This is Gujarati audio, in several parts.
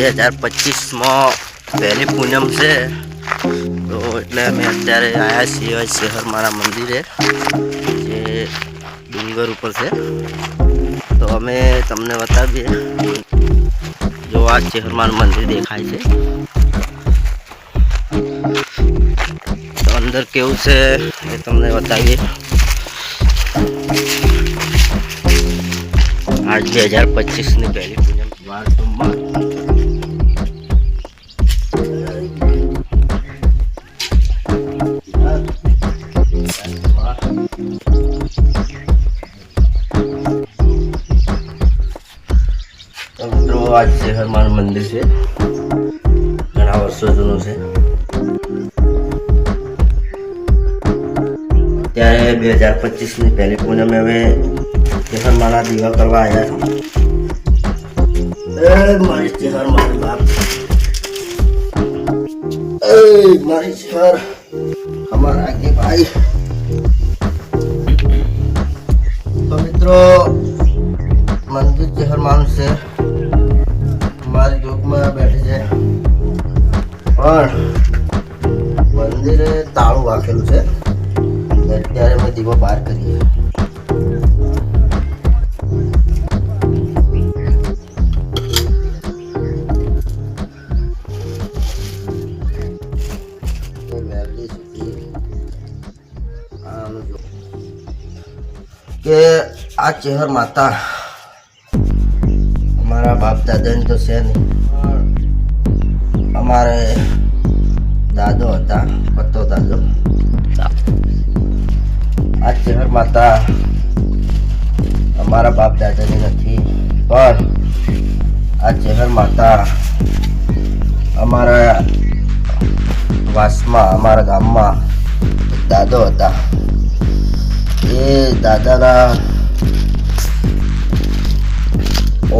બે હજાર પચીસમાં પહેલી પૂનમ છે. તો એટલે અમે અત્યારે આવ્યા છીએ શહેર મારા મંદિરે, જે ડુંગર ઉપર છે. તો અમે તમને બતાવીએ. જો આ શહેરમાં મંદિર દેખાય છે. તો અંદર કેવું છે એ તમને બતાવીએ. આજ બે હજાર પચીસની પહેલી પૂનમ મંદિર છે ઘણા વર્ષો જૂનું છે ત્યારે બે હજાર પચીસની પહેલી પૂનમે હવે શહેરમાંના દીવા કરવા આવ્યા છે એ મારી શહેર મારી બાપ એ મારી શહેર અમારા આગે ભાઈ તો મિત્રો મંદિર શહેર માનું છે મારી જોગમાં બેઠી છે. પણ મંદિરે તાળું વાંખેલું છે. અત્યારે અમે દીવો બહાર કરીએ. કે આ ચેહર માતા અમારા બાપ દાદાની તો છે નહીં. અમારે દાદો હતા, પત્તો દાદો. આ ચેહર માતા અમારા બાપ દાદાની નથી, પણ આ ચેહર માતા અમારા વાસમાં, અમારા ગામમાં દાદો હતા. એ દાદાના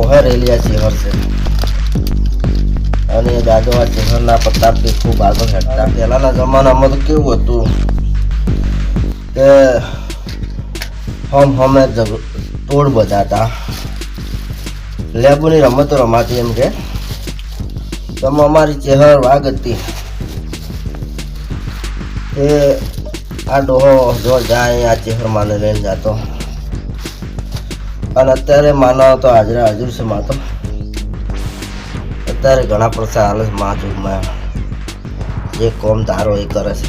ઓહર એલિયા ચેહર છે. અને દાદો આ ચેહરના પ્રતાપથી ખૂબ આગળ હેઠતા. પહેલાંના જમાનામાં તો કેવું હતું કે હમ હમે તોડ બધા હતા લેબુની રમતો રમાતી એમ કે. તમે અમારી ચેહર વાગ હતી. એ આ ડોહો જો જાય, આ ચેહર માને લઈને જતો. અને અત્યારે માનવ તો હાજરા હાજર છે મા તો અત્યારે ઘણા પ્રસાદ હાલે છે મા જોગમાં. જે કોમ ધારો એ કરે છે.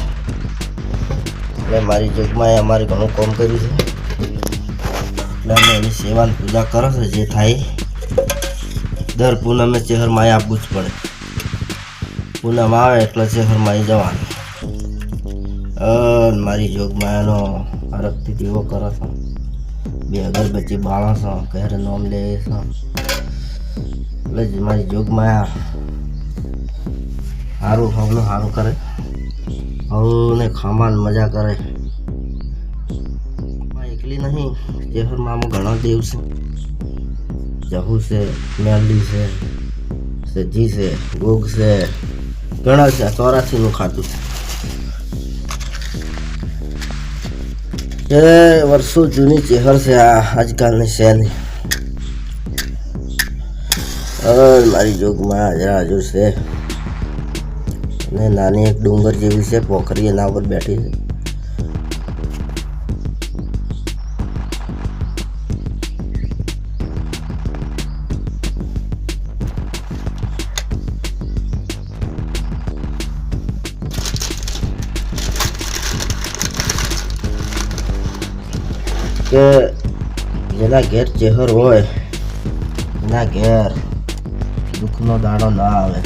એટલે મારી જોગમાં અમારે ઘણું કોમ કર્યું છે. એટલે અમે એની સેવાની પૂજા કરો છે જે થાય. દર પૂનમે ચેહરમાં આપવું જ પડે. પૂનમ આવે એટલે ચહેરમાં જવાનું. મારી જોગમાયાનો હરખથી દીવો કરો છો. બે અગરબત્તી બાળો છો, ઘરે નોમ લે છો. એટલે જ મારી જોગમાયા સારું હવનું સારું કરે. હવને ખામાન મજા કરે. એકલી નહીં, શહેરમાં આમાં ઘણા દેવ છે. જહુ છે મેલડી છે, સજી છે, ગોગ છે. ઘણા છે ચોરાસીનું ખાતું છે. એ વર્ષો જૂની ચહેર છે આ, આજકાલની નહીં હવે મારી જોગમાં હાજરા હાજર છે. ને નાની એક ડુંગર જેવી છે, પોખરી એના ઉપર બેઠી છે. જેના ઘેર ચહેર હોય, એના ઘેર દુઃખનો દાડો ના આવે.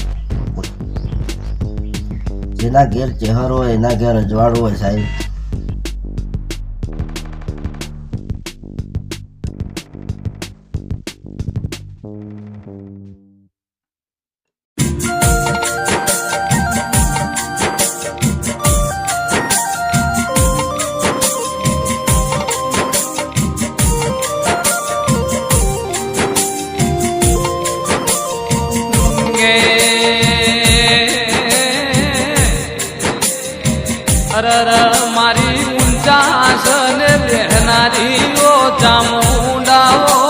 જેના ઘેર ચેહર હોય, એના ઘેર અજવાળું હોય સાહેબ. અરર મારી ઊંચાસન બેહનારી ઓ ચામુંડાઓ.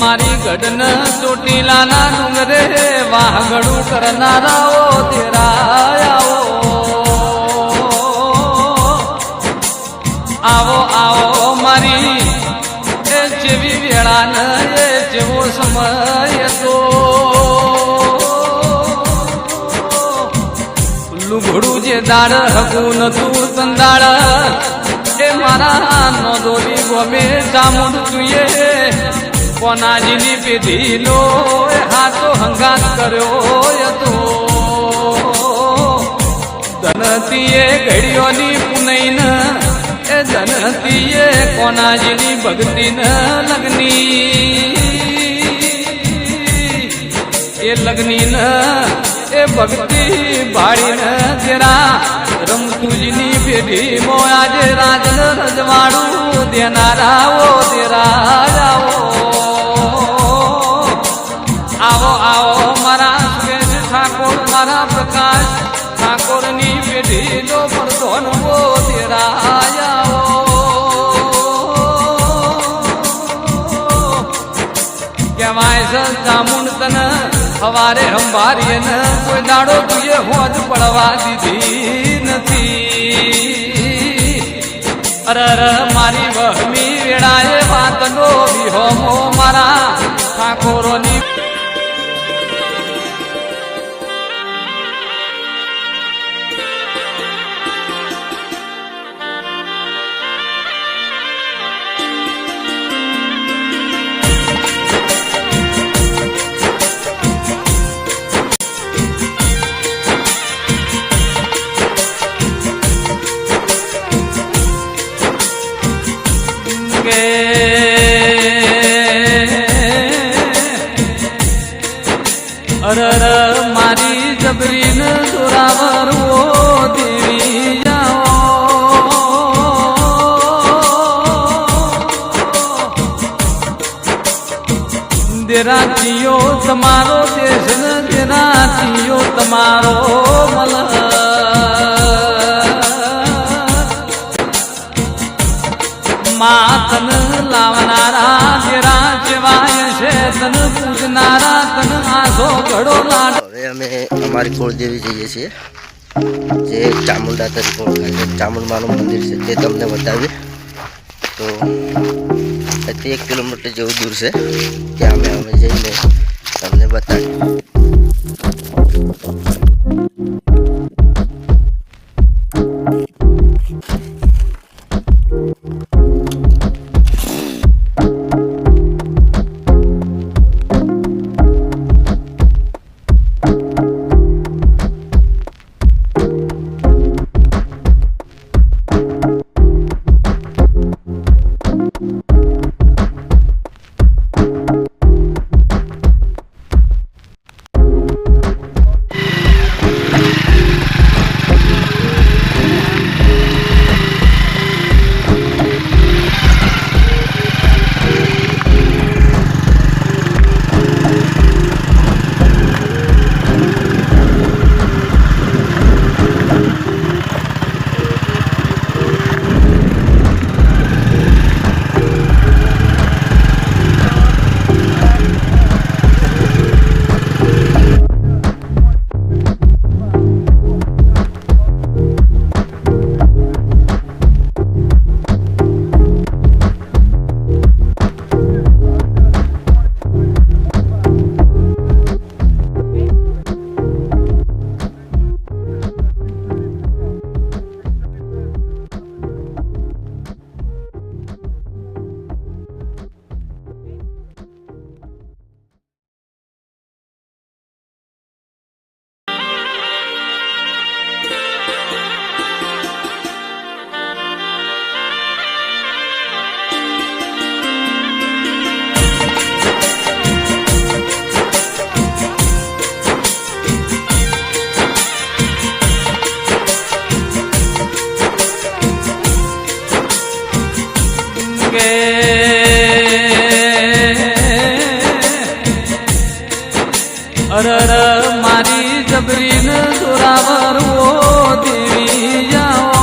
મારી ગઢન ચોટીલાના ડુંગરે વાહગડું કરનારાઓ તેરા આવો દાડ હગું નતું સંદાળ. એ મારા નો દોરી ગમે ચામુંડ જોઈએ કોનાજીની પેઢીનો હાથો હંગાત કર્યો હતો. ધનતીએ ઘડીઓની પુનૈન, એ ધનતીએ કોનાજીની ભક્તિન લગ્ની. એ લગ્ની ન એ ભક્તિ ભાડી રાજન રજવાડું દેનારાઓ તેરા આવો આવો, મારા સુરેશ ઠાકોર, મારા પ્રકાશ ઠાકોરની પેઢી નો પરધોનવો તેરા રાજાઓ કહેવાય છે, ચામુંડ તને હવારે હંભારીએ ને કોઈ દાડો તુએ હોજ પડવા દીધી નથી. અરે અરે મારી વહમી વેળાએ વાતનો વિહોમો મારા ઠાકોરોની અર અર, મારી જબરીન જોરાવર ઓ દેવી જાઓ. દેરાચીયો તમારો દેશ ને દેરાચીયો તમારો મલ માતન લાવનારા તેરા જેવાય છે, તન પૂજનારા, તન આસો ઘડો લાડ. હવે અમે અમારી કુળદેવી જઈએ છીએ, જે ચામુંડા તરીકે ઓળખાય છે. ચામુંડમાનું મંદિર છે, તે તમને બતાવીએ. તો અહીંથી એક કિલોમીટર જેવું દૂર છે, ત્યાં અમે અમે જઈને તમને બતાવીએ. અરર મારી જબરીન જોરાવર ઓ દેવી જાઓ.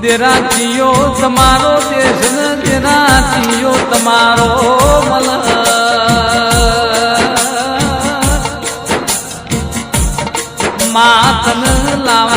દેરાજીઓ તમારો દેશ ને જીયો તમારો મલ. માતન લાવનારા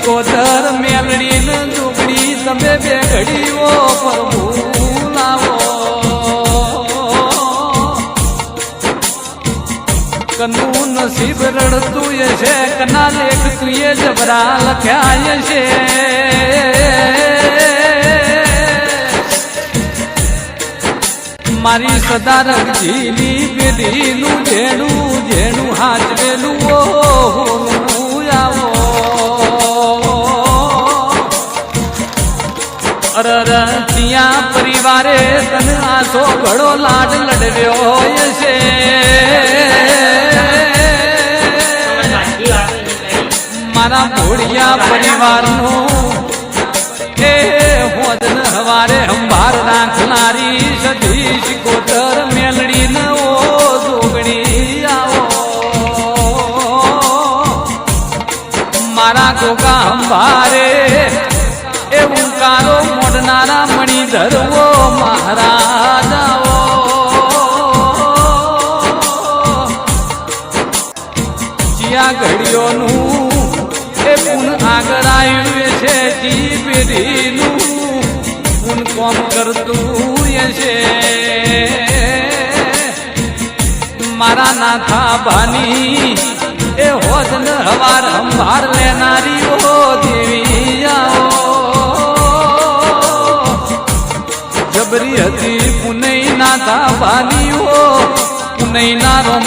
સધી શિકોતર મેલડી ને જોગડી તમે બે ઘડીઓ પ્રભુ લાવો. કનું નસીબ રડતું એ છે, કના લેખ તું એ જબરા લખ્યા છે. મારી સદા રંગીલી પેઢીનું જેનું ઘડો લાડ લડવ્યો છે મારા ભોળિયા પરિવારનો એ હોદન હવારે અંભાર રાખનારી સતીશ કોતર મેલડી નવો જોગણી આવો. મારા ગોગા અંબારે એ ઉંકારો મોડનારા મણિધરવો મહારાજાઓ. જ્યાં ઘડીઓનું એ પુન આગળ આવ્યું છે જી પેઢીનું. પુન કોમ કરતું છે. મારા નાથા ભાની એ હોજન હવાર અંભાર લેનારી ઓ દેવી બાની હો પુનઈ ના રોમ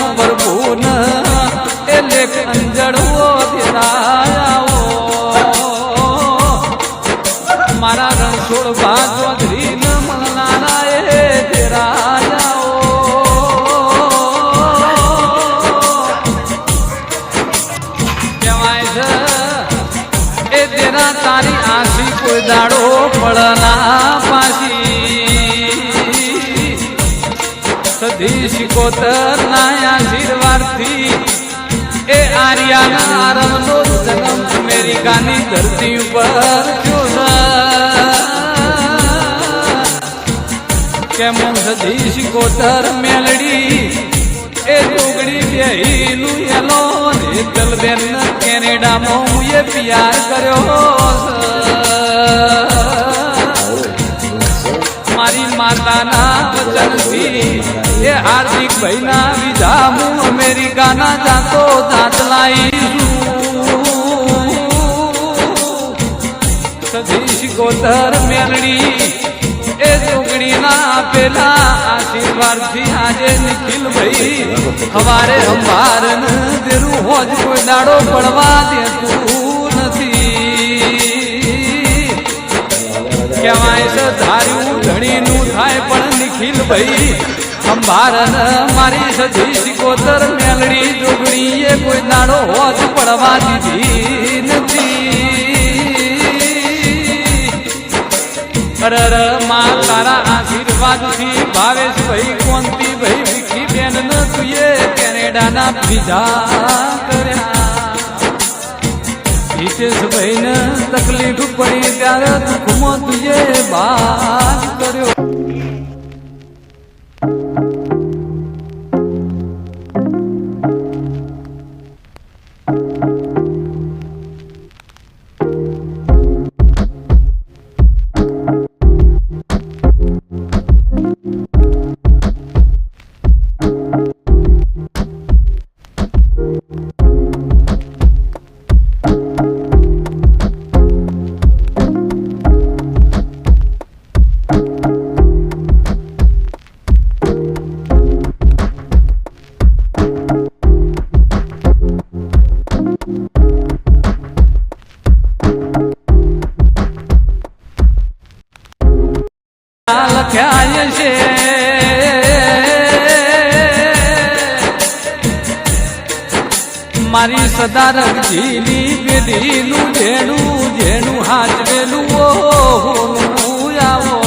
સધી નાયા ના એ આર્યાના આરંભનો જન્મ અમેરિકાની ધરતી ઉપર થયો કેમ સધી કોતર મેલડી? એ ટુકડી બેહીનું એલો ને દલબેન કેનેડામાં હું એ પ્યાર કર્યો મારી માતાના વચનથી એ હાર્દિક ભાઈના વિધા હું અમેરિકાના જાતો જાત સધી શિકોતર મેલડી એ જોગણીના પેલા આશીર્વાદથી આજે નિખિલ ભાઈ હવારે અંબાર દેરું હોજ કોઈ દાડો પડવા દેતું. કહેવાય છે, ધાર્યું ધણીનું થાય પણ નિખિલ ભાઈ. અંબારન મારી સજી સિકોતર મેલડી જોગણીએ કોઈ દાડો હોજ પડવા દીધી નથી અરરમાં, તારા આશીર્વાદથી ભાવેશ ભાઈ, કોંતી ભાઈ, વિખી બેન તુએ કેનેડાના બીજા કર્યા. હિતેશભાઈ ને તકલીફ પડી ત્યારે દુઃખમાં તુજે બાદ કર્યો. મારી સદા રંગીલી પેઢીનું જેનું જેનું હાજવેલું ઓ આવો.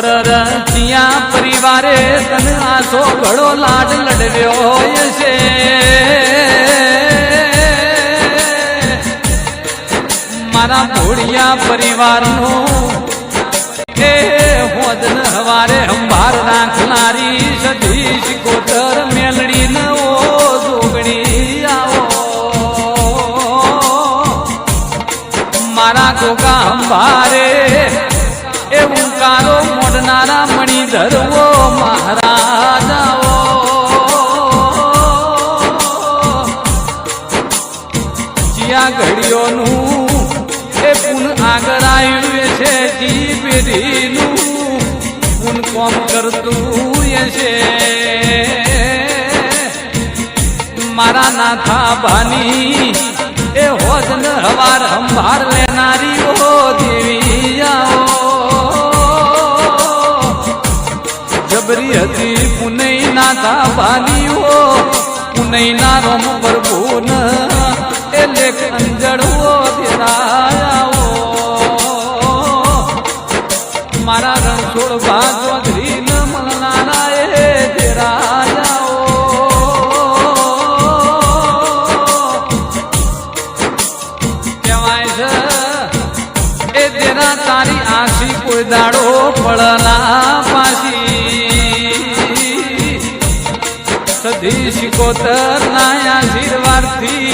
અરરચિયા પરિવારે તને આસો ઘડો લાડ લડવ્યો છે મારા ભોળિયા પરિવારનો એ હોદન હવારે અંબાર નાખનારી અંબારે એ ઉંકારો મોડનારા મણી ધરવો મહારાજાઓ. જ્યાં ઘડીઓનું એ પુન આગળ આવ્યું છે જી પેઢીનું. પુન કોમ કરતું છે. મારા નાથા બાની એ હોજ ન હવાર હંભાર લેનારી ઓ દેવી જબરી હતી પુનઈ ના બાની ઓ પુનઈ ના રોમ પ્રભુન એ લેખ અંજળવો દેરાયાઓ. મારા રણછોડ બા સધી શિકોતર ના આશીર્વાદથી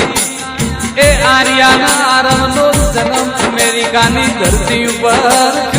એ આર્યાના આરંભનો જન્મ અમેરિકાની ધરતી ઉપર